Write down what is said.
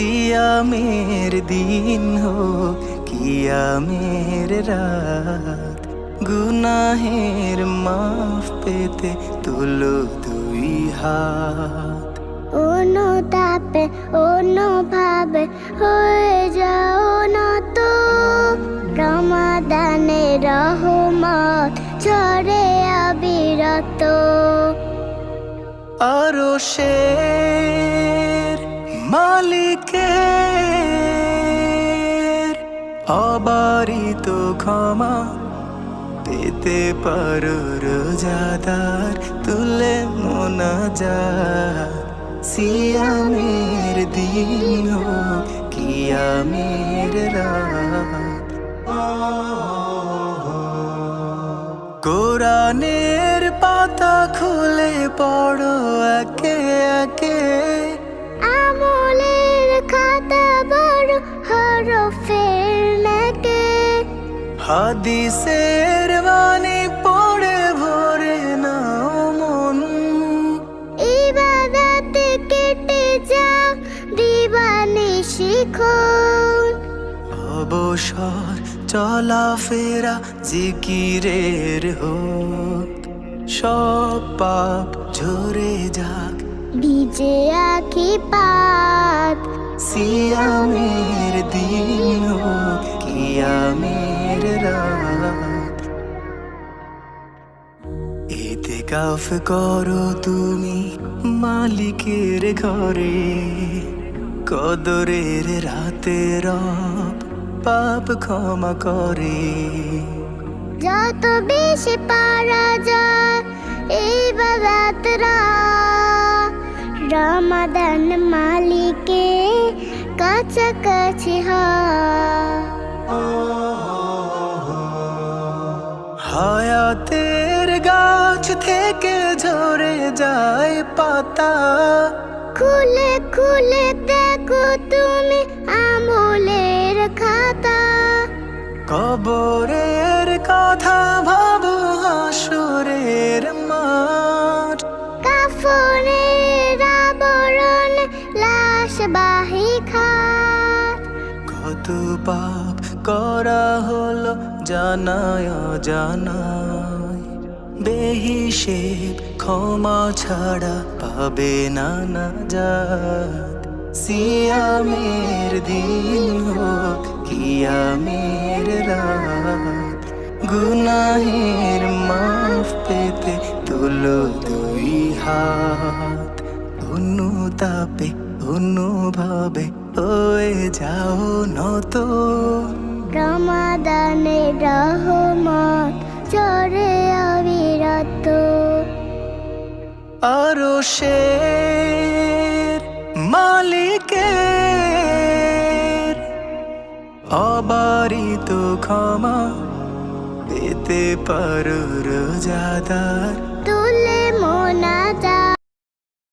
সিয়ামের দিন হোক কিয়ামের রাত। গুনাহের মাফ পেতে তুলো দুই হাত। অনুতাপে অনুভাবে হয়ে যাও না তো। রমাদানে রহমত ঝরে অবিরত আরও শের মালিকের অবারিত ক্ষমা পেতে পারো রোজাদার তুলে মোনা যা সিয়ামের দিন হোক, কিয়ামের রাত। কোরআনের পাতা খুলে পড়ো, একে হাদিসের বাণী পড়ে ভরে নাও মন। ইবাদতে কেটে যাও দিবানি শিখন অবসর চলাফেরা জিকিরের হোক। সব পাপ ঝরে যাক। ভিজে আখি পাত। সিয়ামের দিন হোক কিয়ামের রাত এতে কাফ করো তুমি মালিকের ঘরে। কদরের রাতে রব পাপ ক্ষমা করে। যত বেশি পারা যায়, এই বাজাতরা রমাদান মালিকে কাছাকাছি হয়। গাছ থেকে ঝরে যায় পাতা খুলে খুলে দেখো তুমি আমলের খাতা কবরের কথা ভাবো হাসুরের মাঠ কাফনের আবরণ লাশ বাহি খাট কত পাপ করা হলো জানায় জানায় বেহিসেব ক্ষমা ছাড়া পাবে না না যাত সিয়ামের দিন হোক, কিয়ামের রাত। গুনাহের মাফ পেতে তুলো দুই হাত। অনুতাপে অনুভাবে হয়ে যাও নত। রমাদানে রহমত। আরও শের মালিকের অবারিত ক্ষমা পেতে পারো রোজাদার। তুলে মোনা